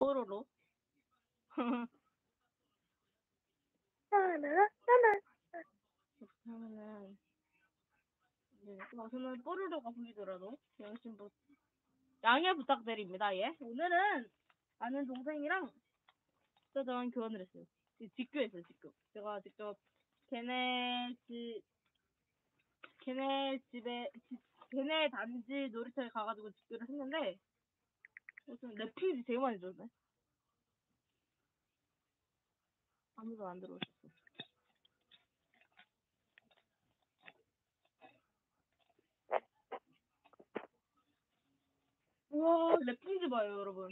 뽀로로. 그러면은 네, 저는 뽀로로가 보이더라도 양심 부 양해 부탁드립니다. 예. 오늘은 아는 동생이랑 저랑 교환을 했어요. 직교했어요. 직교. 제가 직접 걔네 집 걔네 집에 집- 걔네 단지 놀이터에 가가지고 직교를 했는데 무슨 랩핑이 되게 많이 줬네. 아무도 안 들어오셨어. 우와, 랩핑지 봐요, 여러분.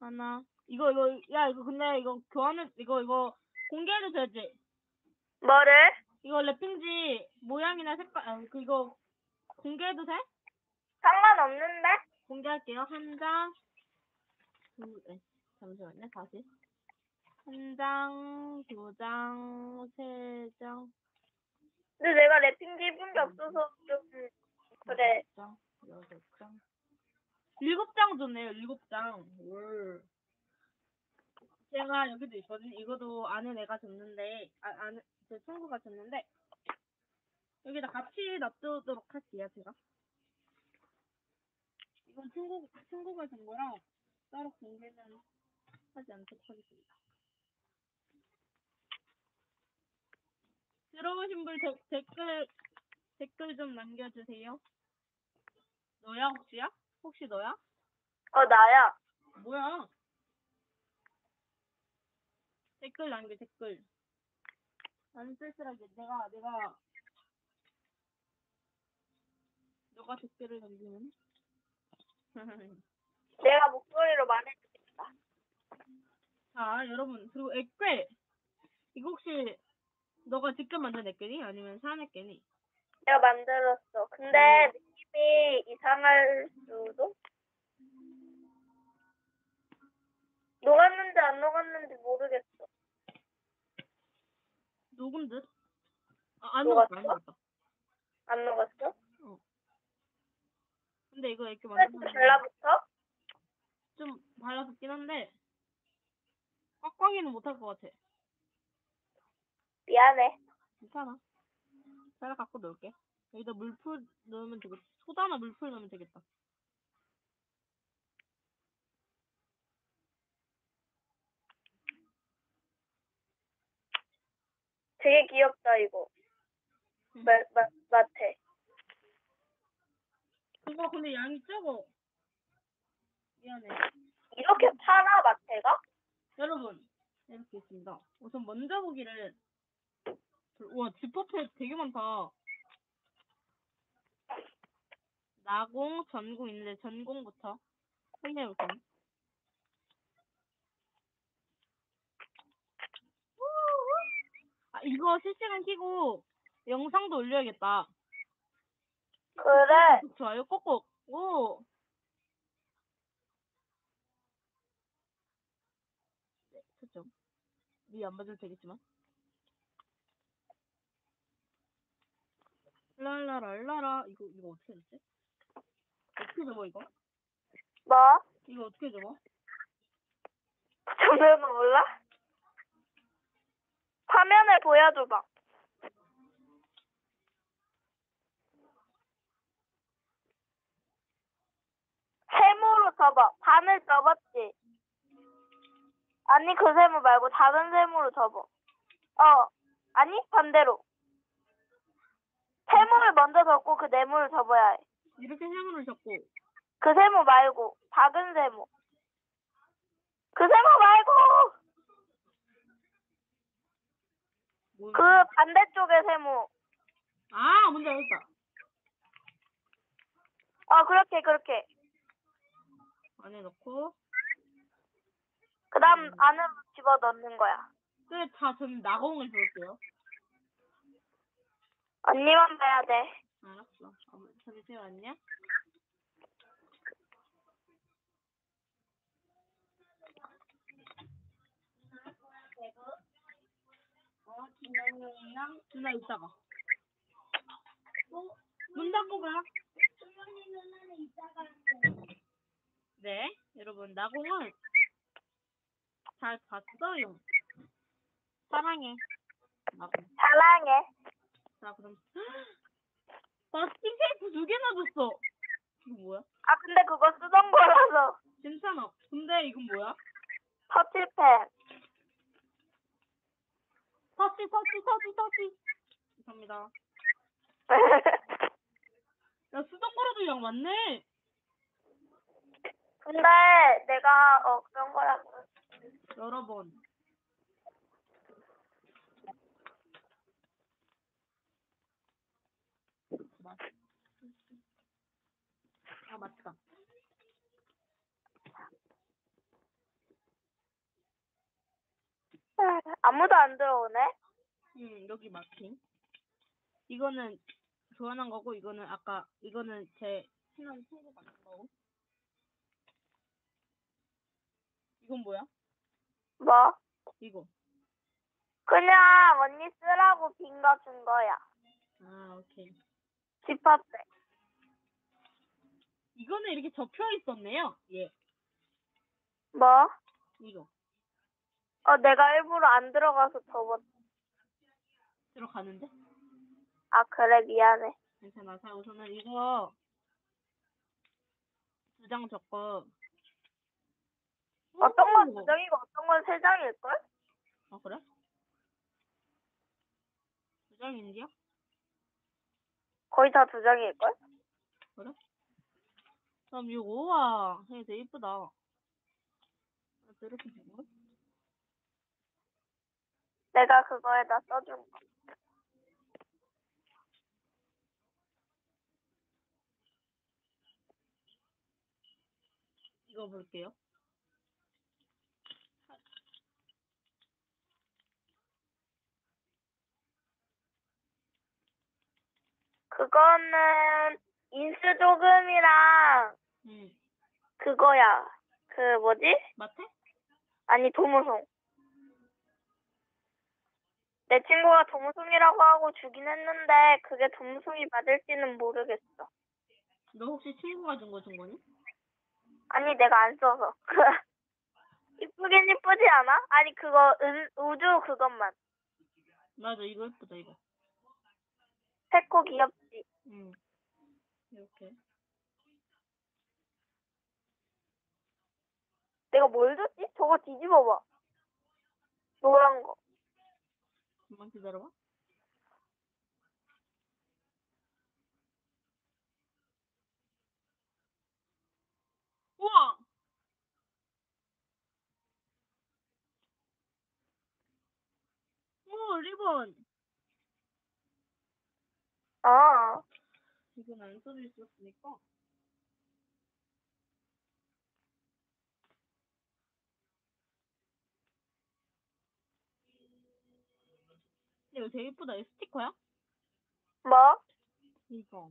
하나. 이거, 이거, 야, 이거 근데 이거 교환을, 이거, 이거 공개해도 되지? 뭐를? 이거 랩핑지 모양이나 색깔, 아, 그 이거 공개해도 돼? 상관없는데? 공개할게요. 한 장, 두, 네, 잠시만요. 다시. 한 장, 두 장, 세 장, 근데 내가 랩핑지 입은 게 없어서 좀 그래. 다섯 장, 여섯 장. 일곱 장 줬네요. 일곱 장. 월. 제가 여기도 있거든요. 이거도 아는 애가 줬는데, 아, 아는, 제 친구가 줬는데, 여기다 같이 놔두도록 할게요, 제가. 이건 친구, 친구가 준 거랑 따로 공개는 하지 않도록 하겠습니다. 들어오신 분 데- 댓글, 댓글 좀 남겨주세요. 너야, 혹시야? 혹시 너야? 어, 나야. 뭐야? 댓글 남겨, 댓글. 안 쓸쓸하게. 내가, 내가, 너가 댓글을 남기면? 내가 목소리로 말해주겠다. 자, 여러분. 그리고 액괴. 이거 혹시, 너가 직접 만든 액괴니? 아니면 산 액괴니? 내가 만들었어. 근데 느낌이 이상할 수도? 녹았는지 안 녹았는지 모르겠어. 녹은 듯? 아, 안 녹았어? 녹았다, 안 녹았다. 안 녹았어? 근데 이거 만든 사람 달라붙어? 좀 달라붙긴 한데, 꽉꽉이는 못할 것 같아. 미안해. 괜찮아. 제가 갖고 놀게. 여기다 물풀 넣으면 되겠다. 소다나 물풀 넣으면 되겠다. 되게 귀엽다, 이거. 마, 마, 마태. 그거 근데 양이 적어. 미안해. 이렇게 팔아, 마태가? 여러분, 이렇게 있습니다. 우선 먼저 보기를. 우와, 지퍼패 되게 많다. 나공, 전공 있는데 전공부터 확인해 볼게요. 아, 이거 실시간 키고 영상도 올려야겠다. 그래. 좋아요, 꼭꼭. 오! 네, 초점. 위안 봐도 되겠지만. 랄라랄라라. 이거, 이거 어떻게 됐지? 어떻게 적어, 이거? 뭐? 이거 어떻게 적어? 정도는 몰라? 화면을 보여줘봐. 세모로 접어. 반을 접었지. 아니 그 세모 말고 다른 세모로 접어. 어. 아니 반대로. 세모를 먼저 접고 그 네모를 접어야 해. 이렇게 세모를 적고. 그 세모 말고 작은 세모. 그 세모 말고 뭐 그 반대쪽의 세모. 아, 뭔지 알겠다. 어 그렇게 그렇게. 안에 넣고. 그다음 음. 안으로 집어 넣는 거야. 그래, 다 저는 나공을 볼게요. 언니만 봐야 돼. 알았어. 잠시만요. 어, 김영영이랑 누나 이따가. 어? 문 닫고 가. 네, 여러분 나공은 잘 봤어요. 사랑해. 아, 사랑해. 자, 그럼. 마스킹 테이프 두 개나 줬어. 이거 뭐야? 아, 근데 그거 쓰던 거라서. 괜찮아. 근데 이건 뭐야? 터치펜. 터치, 터치, 터치, 터치. 감사합니다. 야, 쓰던 거라도 양 많네. 근데 내가 어 그런 거라서. 여러 번. 맞- 아, 맞다. 아무도 안 들어오네. 응, 여기 마킹. 이거는 교환한 거고, 이거는 아까, 이거는 제 친한 친구 만든 거고. 이건 뭐야? 뭐? 이거. 그냥 언니 쓰라고 빈 거 준 거야. 아, 오케이. 지퍼백. 이거는 이렇게 접혀 있었네요. 예, 뭐? 이거. 어 내가 일부러 안 들어가서 접었. 들어가는데? 아 그래 미안해. 괜찮아. 자, 우선은 이거 두 장 적고. 어떤 건 오! 두 장이고 어떤 건 세 장일 걸? 아, 그래? 두 장인데요? 거의 다 두 장일 걸? 그럼 이거 우와, 이게 되게 이쁘다. 아, 이렇게 되고? 내가 그거에다 써준 거. 이거 볼게요. 그거는 인수 조금이랑 응. 그거야. 그 뭐지? 마태? 아니 도무송. 내 친구가 도무송이라고 하고 주긴 했는데 그게 도무송이 맞을지는 모르겠어. 너 혹시 친구가 준 거 준 거니? 아니 내가 안 써서. 이쁘긴 이쁘지 않아? 아니 그거 은, 우주 그것만. 맞아, 이거 예쁘다, 이거. 새코 귀엽지. 응. 이렇게. 내가 뭘 줬지? 저거 뒤집어봐. 노란 거. 잠만 기다려봐. 우와! 오, 리본! 아, 이건 안 써져 있었으니까. 근데 이거 되게 예쁘다. 이거 스티커야? 뭐? 이거.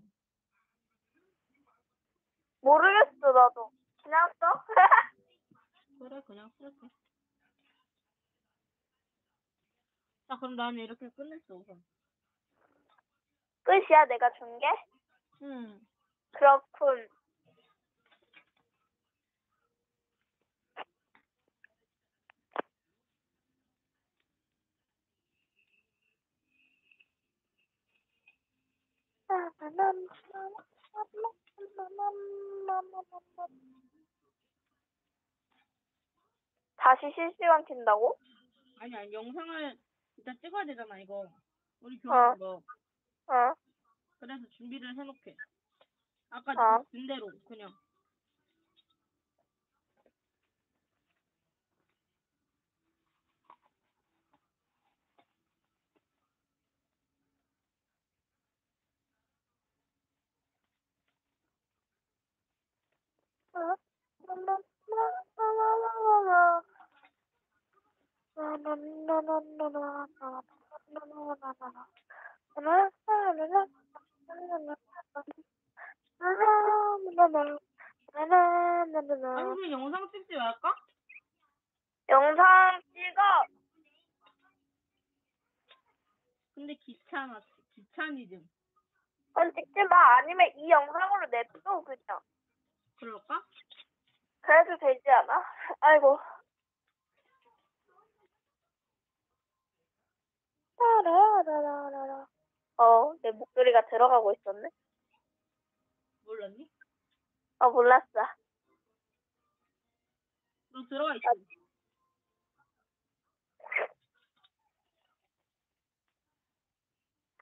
모르겠어 나도. 그냥 써? 그래, 그냥 쓸게. 자, 그럼 나는 이렇게 끝냈어, 우선. 끝이야 내가 준 게? 응. 그렇군. 다시 실시간 킨다고? 아니, 아니, 영상을 일단 찍어야 되잖아, 이거. 우리 교환한 거. 어. 그래서 준비를 해놓게. 아까 어. 어. 준 대로, 그냥. 아, 아니 그냥 영상 찍지 말까? 근데 귀찮아 귀차니즘 그건 찍지 마. 아니면 이 영상으로 냅둬 그냥. 그럴까? 그래도 되지 않아? 아이고. 따라라라라. 어, 내 목소리가 들어가고 있었네. 몰랐니? 어, 몰랐어. 너 들어가 있어.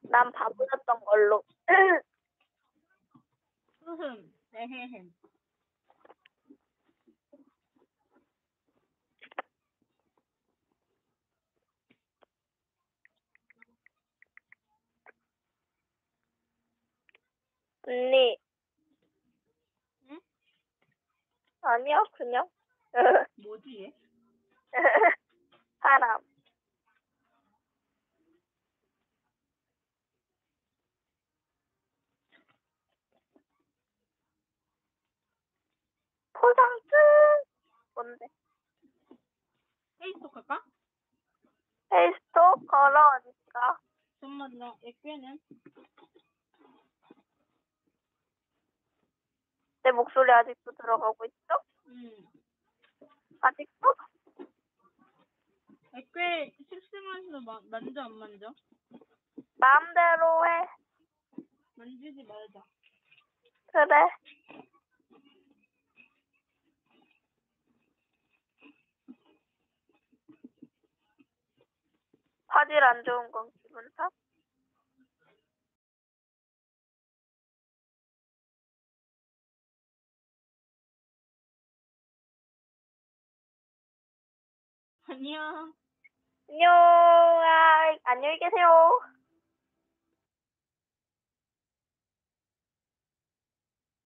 난 바보였던 걸로. 흐흠. 에헤헴. 언니. 응? 아니야, 그냥. 뭐지 얘? 사람. 포장 끝. 뭔데? 페이스톡 할까? 페이스톡 걸어오니까. 잠깐만요. 액괴는 내 목소리 아직도 들어가고 있어? 음. 아직도? 액괴 실생활에서 마, 만져 안 만져? 마음대로 해. 만지지 말자. 그래. 화질 안 좋은 건 기분 탓? 안녕. 안녕. 아, 안녕히 계세요.